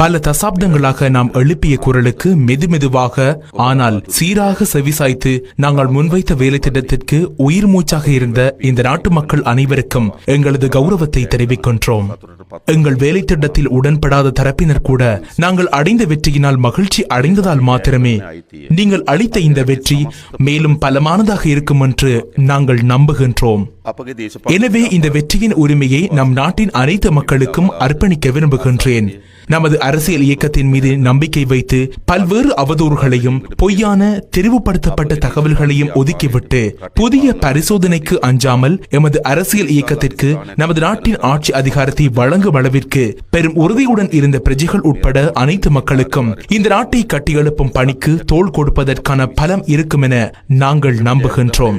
பல தசாப்தங்களாக நாம் எழுப்பிய குரலுக்கு மெதுமெதுவாக ஆனால் சீராக செவிசாய்த்து நாங்கள் முன்வைத்த வேலை திட்டத்திற்கு உயிர் மூச்சாக இருந்த இந்த நாட்டு மக்கள் அனைவருக்கும் எங்களது கௌரவத்தை தெரிவிக்கின்றோம் எங்கள் வேலை திட்டத்தில் உடன்படாத தரப்பினர் கூட நாங்கள் அடைந்த வெற்றியினால் மகிழ்ச்சி அடைந்ததால் மாத்திரமே நீங்கள் அளித்த இந்த வெற்றி மேலும் பலமானதாக இருக்கும் என்று நாங்கள் நம்புகின்றோம். எனவே இந்த வெற்றியின் உரிமையை நம் நாட்டின் அனைத்து மக்களுக்கும் அர்ப்பணிக்க விரும்புகின்றேன். நமது அரசியல் இயக்கத்தின் மீது நம்பிக்கை வைத்து பல்வேறு அவதூறுகளையும் பொய்யான தெரிவுபடுத்தப்பட்ட தகவல்களையும் ஒதுக்கிவிட்டு புதிய பரிசோதனைக்கு அஞ்சாமல் எமது அரசியல் இயக்கத்திற்கு நமது நாட்டின் ஆட்சி அதிகாரத்தை வழங்கும் அளவிற்கு பெரும் உறுதியுடன் இருந்த பிரஜைகள் உட்பட அனைத்து மக்களுக்கும் இந்த நாட்டை கட்டியெழுப்பும் பணிக்கு தோல் கொடுப்பதற்கான பலம் இருக்கும் என நாங்கள் நம்புகின்றோம்.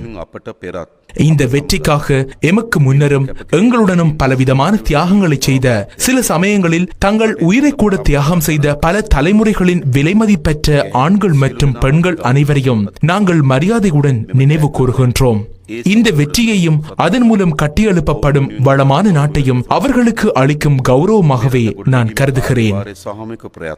இந்த வெற்றிக்காக எமக்கு முன்னரும் எங்களுடனும் பலவிதமான தியாகங்களை செய்த சில சமயங்களில் தங்கள் உயிர் கூட தியாகம் செய்த பல தலைமுறைகளின் விலைமதிப்பற்ற ஆண்கள் மற்றும் பெண்கள் அனைவரையும் நாங்கள் மரியாதையுடன் நினைவு கூறுகின்றோம். இந்த வெற்றியையும் அதன் மூலம் கட்டியெழுப்பப்படும் வளமான நாட்டையும் அவர்களுக்கு அளிக்கும் கௌரவமாகவே நான் கருதுகிறேன்.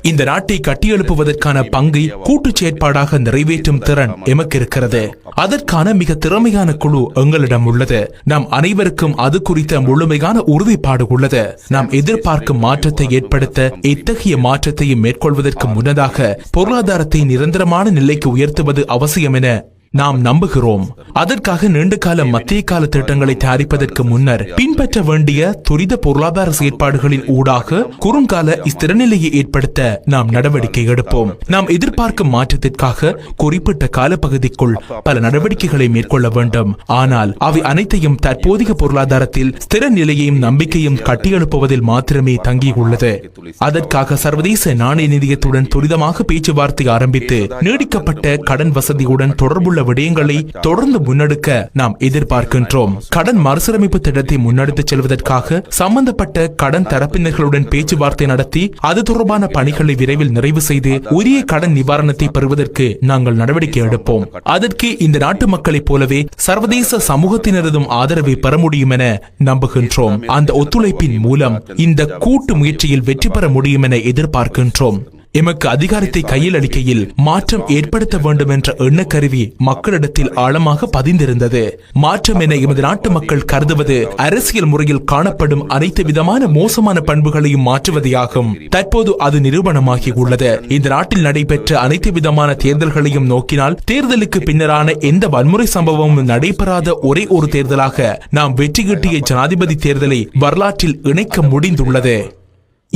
இந்த நாட்டை கட்டியெழுப்புவதற்கான பங்கை கூட்டு செயற்பாடாக நிறைவேற்றும் திறன் எமக்கு இருக்கிறது அதற்கான மிக திறமையான குழு எங்களிடம் உள்ளது. நாம் அனைவருக்கும் அது குறித்த முழுமையான உறுதிப்பாடு உள்ளது. நாம் எதிர்பார்க்கும் மாற்றத்தை ஏற்படுத்த எத்தகைய மாற்றத்தையும் மேற்கொள்வதற்கு முன்னதாக பொருளாதாரத்தை நிரந்தரமான நிலைக்கு உயர்த்துவது அவசியம் என நாம் நம்புகிறோம். அதற்காக நீண்ட கால மத்திய கால திட்டங்களை தயாரிப்பதற்கு முன்னர் பின்பற்ற வேண்டிய துரித பொருளாதார செயற்பாடுகளின் ஊடாக குறுங்கால ஸ்திரநிலையை ஏற்படுத்த நாம் நடவடிக்கை எடுப்போம். நாம் எதிர்பார்க்கும் மாற்றத்திற்காக குறிப்பிட்ட காலப்பகுதிக்குள் பல நடவடிக்கைகளை மேற்கொள்ள வேண்டும். ஆனால் அவை அனைத்தையும் தற்போதைய பொருளாதாரத்தில் ஸ்திர நிலையையும் நம்பிக்கையும் கட்டியெழுப்புவதில் மாத்திரமே தங்கியுள்ளது. அதற்காக சர்வதேச நாணய நிதியத்துடன் துரிதமாக பேச்சுவார்த்தை ஆரம்பித்து நீடிக்கப்பட்ட கடன் வசதியுடன் தொடர்புள்ள விடயங்களை தொடர்ந்து முன்னெடுக்க நாம் எதிர்பார்க்கின்றோம். கடன் மறுசீரமைப்பு திட்டத்தை முன்னெடுத்துச் செல்வதற்காக சம்பந்தப்பட்ட கடன் தரப்பினர்களுடன் பேச்சுவார்த்தை நடத்தி அது தொடர்பான பணிகளை விரைவில் நிறைவு செய்து உரிய கடன் நிவாரணத்தை பெறுவதற்கு நாங்கள் நடவடிக்கை எடுப்போம். அதற்கு இந்த நாட்டு மக்களைப் போலவே சர்வதேச சமூகத்தினரதும் ஆதரவை பெற முடியும் என நம்புகின்றோம். அந்த ஒத்துழைப்பின் மூலம் இந்த கூட்டு முயற்சியில் வெற்றி பெற முடியும் என எதிர்பார்க்கின்றோம். எமக்கு அதிகாரத்தை கையில் அளிக்கையில் மாற்றம் ஏற்படுத்த வேண்டும் என்ற எண்ணக்கருவி மக்களிடத்தில் ஆழமாக பதிந்திருந்தது. மாற்றம் என எமது நாட்டு மக்கள் கருதுவது அரசியல் முறையில் காணப்படும் அனைத்து விதமான மோசமான பண்புகளையும் மாற்றுவதையாகும். தற்போது அது நிரூபணமாகி உள்ளது. இந்த நாட்டில் நடைபெற்ற அனைத்து விதமான தேர்தல்களையும் நோக்கினால் தேர்தலுக்கு பின்னரான எந்த வன்முறை சம்பவமும் நடைபெறாத ஒரே ஒரு தேர்தலாக நாம் வெற்றி கிட்டிய ஜனாதிபதி தேர்தலை வரலாற்றில் இணைக்க முடிந்துள்ளது.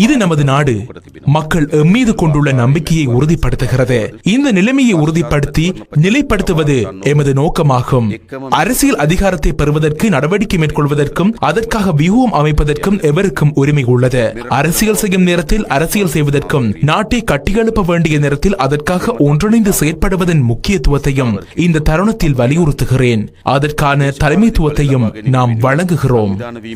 இது நமது நாடு. மக்கள் எம்மீது கொண்டுள்ள நம்பிக்கையை உறுதிப்படுத்துகிறது. இந்த நிலைமையை உறுதிப்படுத்தி நிலைப்படுத்துவது எமது நோக்கமாகும். அரசியல் அதிகாரத்தை பெறுவதற்கு நடவடிக்கை மேற்கொள்வதற்கும் அதற்காக வியூகம் அமைப்பதற்கும் எவருக்கும் உரிமை உள்ளது. அரசியல் செய்யும் நேரத்தில் அரசியல் செய்வதற்கும் நாட்டை கட்டியெழுப்ப வேண்டிய நேரத்தில் அதற்காக ஒன்றிணைந்து செயற்படுவதன் முக்கியத்துவத்தையும் இந்த தருணத்தில் வலியுறுத்துகிறேன். அதற்கான தலைமைத்துவத்தையும் நாம் வழங்குகிறோம்.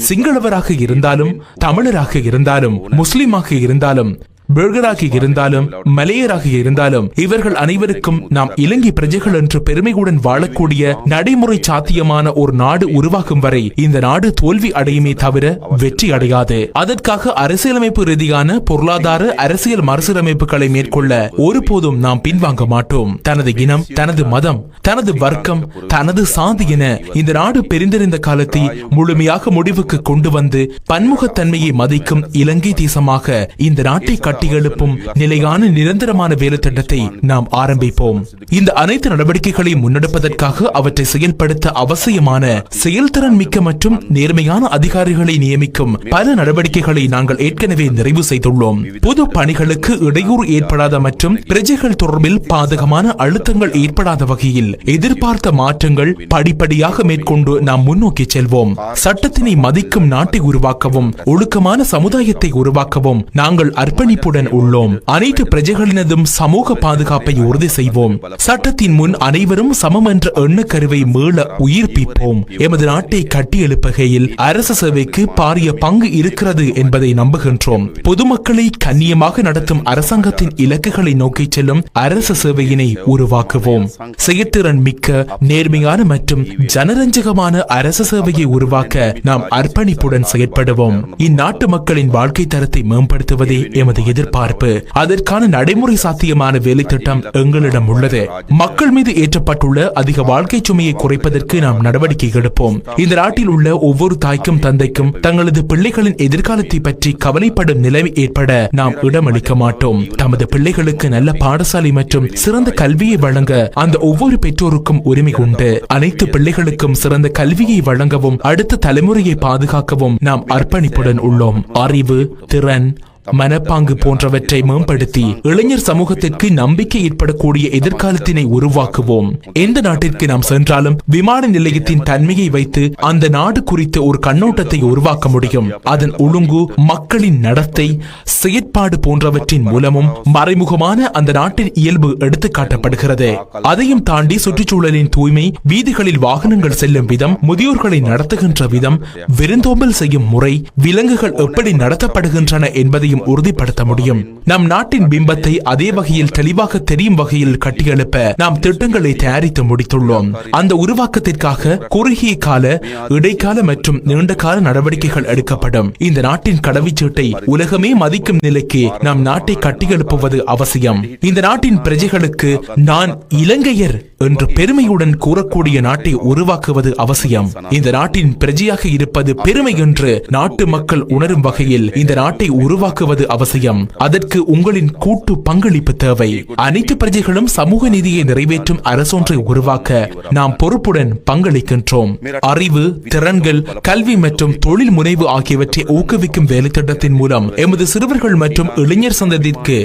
சிங்களவராக இருந்தாலும் தமிழராக இருந்தாலும் முஸ்லீமாக இருந்தாலும் பேர்கராக இருந்தாலும் மலையராக இருந்தாலும் இவர்கள் அனைவருக்கும் நாம் இலங்கை பிரஜைகள் என்று பெருமையுடன் வாழக்கூடிய நடைமுறை சாத்தியமான ஒரு நாடு உருவாக்கும் வரை இந்த நாடு தோல்வி அடையுமே தவிர வெற்றி அடையாது. அதற்காக அரசியலமைப்பு ரீதியான பொருளாதார அரசியல் மறுசீரமைப்புகளை மேற்கொள்ள ஒருபோதும் நாம் பின்வாங்க மாட்டோம். தனது இனம் தனது மதம் தனது வர்க்கம் தனது சாதி என இந்த நாடு பெரிந்திருந்த காலத்தை முழுமையாக முடிவுக்கு கொண்டு வந்து பன்முகத்தன்மையை மதிக்கும் இலங்கை தேசமாக இந்த நாட்டை கட்ட கட்டியெழுப்பும் நிலையான நிரந்தரமான வேலை திட்டத்தை நாம் ஆரம்பிப்போம். இந்த அனைத்து நடவடிக்கைகளையும் முன்னெடுப்பதற்காக அவற்றை செயல்படுத்த அவசியமான செயல்திறன் மிக்க மற்றும் நேர்மையான அதிகாரிகளை நியமிக்கும் பல நடவடிக்கைகளை நாங்கள் ஏற்கனவே நிறைவு செய்துள்ளோம். பொது பணிகளுக்கு இடையூறு ஏற்படாத மற்றும் பிரஜைகள் தொடர்பில் பாதகமான அழுத்தங்கள் ஏற்படாத வகையில் எதிர்பார்த்த மாற்றங்கள் படிப்படியாக மேற்கொண்டு நாம் முன்னோக்கி செல்வோம். சட்டத்தினை மதிக்கும் நாட்டை உருவாக்கவும் ஒழுக்கமான சமுதாயத்தை உருவாக்கவும் நாங்கள் அர்ப்பணிப்பு பொறுப்புடன் உள்ளோம். அனைத்து பிரஜைகளினதும் சமூக பாதுகாப்பை உறுதி செய்வோம். சட்டத்தின் முன் அனைவரும் சமம் என்ற எண்ணக்கருவை மீள உயிர்ப்பிப்போம். எமது நாட்டை கட்டி எழுப்புகையில் அரசு சேவைக்கு பாரிய பங்கு இருக்கிறது என்பதை நம்புகின்றோம். பொதுமக்களை கண்ணியமாக நடத்தும் அரசாங்கத்தின் இலக்குகளை நோக்கி செல்லும் அரச சேவையினை உருவாக்குவோம். செயற்திறன் மிக்க நேர்மையான மற்றும் ஜனரஞ்சகமான அரச சேவையை உருவாக்க நாம் அர்ப்பணிப்புடன் செயற்படுவோம். இந்நாட்டு மக்களின் வாழ்க்கை தரத்தை மேம்படுத்துவதே எமது எதிர் எதிர்பார்ப்பு. அதற்கான நடைமுறை சாத்தியமான வேலை திட்டம் எங்களிடம் உள்ளது. மக்கள் மீது ஏற்றப்பட்டுள்ள அதிக வாழ்க்கை சுமையை குறைப்பதற்கு நாம் நடவடிக்கை எடுப்போம். இந்த நாட்டில் உள்ள ஒவ்வொரு தாய்க்கும் தந்தைக்கும் தங்களது பிள்ளைகளின் எதிர்காலத்தை பற்றி கவலைப்படும் நிலைமை ஏற்பட நாம் இடமளிக்க மாட்டோம். தமது பிள்ளைகளுக்கு நல்ல பாடசாலை மற்றும் சிறந்த கல்வியை வழங்க அந்த ஒவ்வொரு பெற்றோருக்கும் உரிமை உண்டு. அனைத்து பிள்ளைகளுக்கும் சிறந்த கல்வியை வழங்கவும் அடுத்த தலைமுறையை பாதுகாக்கவும் நாம் அர்ப்பணிப்புடன் உள்ளோம். அறிவு திறன் மனப்பாங்கு போன்றவற்றை மேம்படுத்தி இளைஞர் சமூகத்திற்கு நம்பிக்கை ஏற்படக்கூடிய எதிர்காலத்தினை உருவாக்குவோம். எந்த நாட்டிற்கு நாம் சென்றாலும் விமான நிலையத்தின் தன்மையை வைத்து அந்த நாடு குறித்த ஒரு கண்ணோட்டத்தை உருவாக்க முடியும். அதன் ஒழுங்கு மக்களின் நடத்தை செயற்பாடு போன்றவற்றின் மூலமும் மறைமுகமான அந்த நாட்டின் இயல்பு எடுத்துக் காட்டப்படுகிறது அதையும் தாண்டி சுற்றுச்சூழலின் தூய்மை வீதிகளில் வாகனங்கள் செல்லும் விதம் முதியோர்களை நடத்துகின்ற விதம் விருந்தோம்பல் செய்யும் முறை விலங்குகள் எப்படி நடத்தப்படுகின்றன என்பதையும் உறுதிப்படுத்த முடியும். நம் நாட்டின் பிம்பத்தை அதே வகையில் தெளிவாக தெரியும் வகையில் கட்டியெழுப்ப நாம் திட்டங்களை தயாரித்து முடித்துள்ளோம். அந்த உருவாக்கத்திற்காக குறுகிய கால இடைக்கால மற்றும் நீண்ட கால நடவடிக்கைகள் எடுக்கப்படும். இந்த நாட்டின் கடவுச்சீட்டை உலகமே மதிக்கும் நிலைக்கு நாம் நாட்டை கட்டியெழுப்புவது அவசியம். இந்த நாட்டின் பிரஜைகளுக்கு நான் இலங்கையர் என்று பெருமையுடன் கூறக்கூடிய நாட்டை உருவாக்குவது அவசியம். இந்த நாட்டின் பிரஜையாக இருப்பது பெருமை என்று நாட்டு மக்கள் உணரும் வகையில் இந்த நாட்டை உருவாக்க உருவாக்குவது அவசியம். அதற்கு உங்களின் கூட்டு பங்களிப்பு தேவை. அனைத்து பிரஜைகளும் சமூக நீதியை நிறைவேற்றும் அரசொன்றை உருவாக்க நாம் பொறுப்புடன் பங்களிக்கின்றோம். அறிவு திறன்கள் கல்வி மற்றும் தொழில் முனைவு ஆகியவற்றை ஊக்குவிக்கும் வேலைத்திட்டத்தின் மூலம் எமது சிறுவர்கள் மற்றும் இளைஞர் சந்ததிக்கு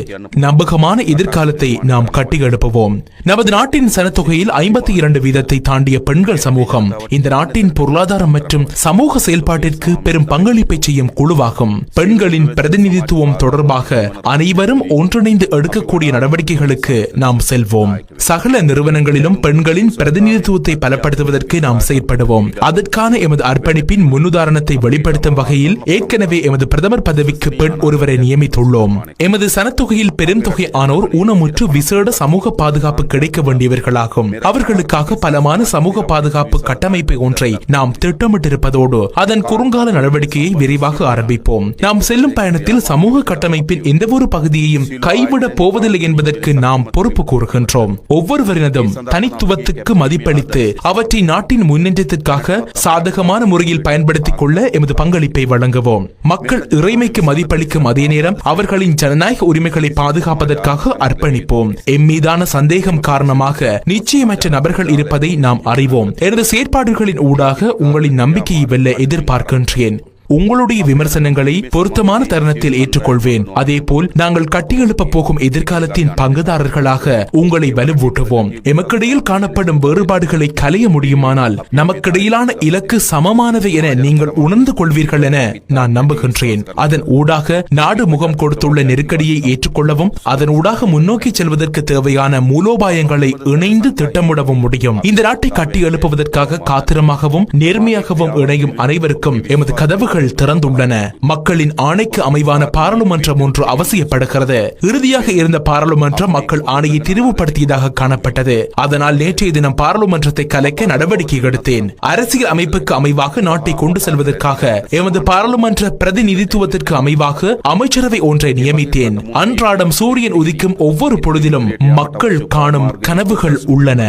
நம்பகமான எதிர்காலத்தை நாம் கட்டியெழுப்புவோம். நமது நாட்டின் சனத்தொகையில் ஐம்பத்தி இரண்டு வீதத்தை தாண்டிய பெண்கள் சமூகம் இந்த நாட்டின் பொருளாதாரம் மற்றும் சமூக செயல்பாட்டிற்கு பெரும் பங்களிப்பை செய்யும் குழுவாகும். பெண்களின் பிரதிநிதி பிரதிநிதித்துவம் தொடர்பாக அனைவரும் ஒன்றிணைந்து எடுக்கக்கூடிய நடவடிக்கைகளுக்கு நாம் செல்வோம். சகல நிறுவனங்களிலும் பெண்களின் பிரதிநிதித்துவத்தை பலப்படுத்துவதற்கு நாம் செயற்படுவோம். அதற்கான எமது அர்ப்பணிப்பின் முன்னுதாரணத்தை வெளிப்படுத்தும் வகையில் ஏற்கனவே எமது பிரதமர் பதவிக்கு பெண் ஒருவரை நியமித்துள்ளோம். எமது சனத்தொகையில் பெரும் தொகை ஆனோர் ஊனமுற்று விசேட சமூக பாதுகாப்பு கிடைக்க வேண்டியவர்களாகும். அவர்களுக்காக பலமான சமூக பாதுகாப்பு கட்டமைப்பு ஒன்றை நாம் திட்டமிட்டிருப்பதோடு அதன் குறுங்கால நடவடிக்கையை விரைவாக ஆரம்பிப்போம். நாம் செல்லும் பயணத்தில் சமூக கட்டமைப்பின் எந்தவொரு பகுதியையும் கைவிடப் போவதில்லை என்பதற்கு நாம் பொறுப்பு கூறுகின்றோம். ஒவ்வொருவரினதும் தனித்துவத்துக்கு மதிப்பளித்து அவற்றை நாட்டின் முன்னேற்றத்திற்காக சாதகமான முறையில் பயன்படுத்திக் கொள்ள எமது பங்களிப்பை வழங்குவோம். மக்கள் இறைமைக்கு மதிப்பளிக்கும் அதே நேரம் அவர்களின் ஜனநாயக உரிமைகளை பாதுகாப்பதற்காக அர்ப்பணிப்போம். எம் மீதான சந்தேகம் காரணமாக நிச்சயமற்ற நபர்கள் இருப்பதை நாம் அறிவோம். எனது செயற்பாடுகளின் ஊடாக உங்களின் நம்பிக்கையை வெல்ல எதிர்பார்க்கின்றேன். உங்களுடைய விமர்சனங்களை பொருத்தமான தருணத்தில் ஏற்றுக்கொள்வேன். அதே போல் நாங்கள் கட்டியெழுப்ப போகும் எதிர்காலத்தின் பங்குதாரர்களாக உங்களை வலுவூட்டுவோம். எமக்கிடையில் காணப்படும் வேறுபாடுகளை கலைய முடியுமானால் நமக்கிடையிலான இலக்கு சமமானவை என நீங்கள் உணர்ந்து கொள்வீர்கள் என நான் நம்புகின்றேன். அதன் ஊடாக நாடு முகம் கொடுத்துள்ள நெருக்கடியை ஏற்றுக்கொள்ளவும் அதன் ஊடாக முன்னோக்கி செல்வதற்கு தேவையான மூலோபாயங்களை இணைந்து திட்டமிடவும் முடியும். இந்த நாட்டை கட்டி எழுப்புவதற்காக காத்திரமாகவும் நேர்மையாகவும் இணையும் அனைவருக்கும் எமது கதவுகள் வாசல்கள் திறந்துள்ளன. மக்களின் ஆணைக்கு அமைவான பாராளுமன்றம் ஒன்று அவசியப்படுகிறது. இறுதியாக இருந்த பாராளுமன்றம் மக்கள் ஆணையை திரிவுபடுத்தியதாக காணப்பட்டது. அதனால் நேற்றைய தினம் பாராளுமன்றத்தை கலைக்க நடவடிக்கை எடுத்தேன். அரசியல் அமைப்புக்கு அமைவாக நாட்டை கொண்டு செல்வதற்காக எமது பாராளுமன்ற பிரதிநிதித்துவத்திற்கு அமைவாக அமைச்சரவை ஒன்றை நியமித்தேன். அன்றாடம் சூரியன் உதிக்கும் ஒவ்வொரு பொழுதிலும் மக்கள் காணும் கனவுகள் உள்ளன.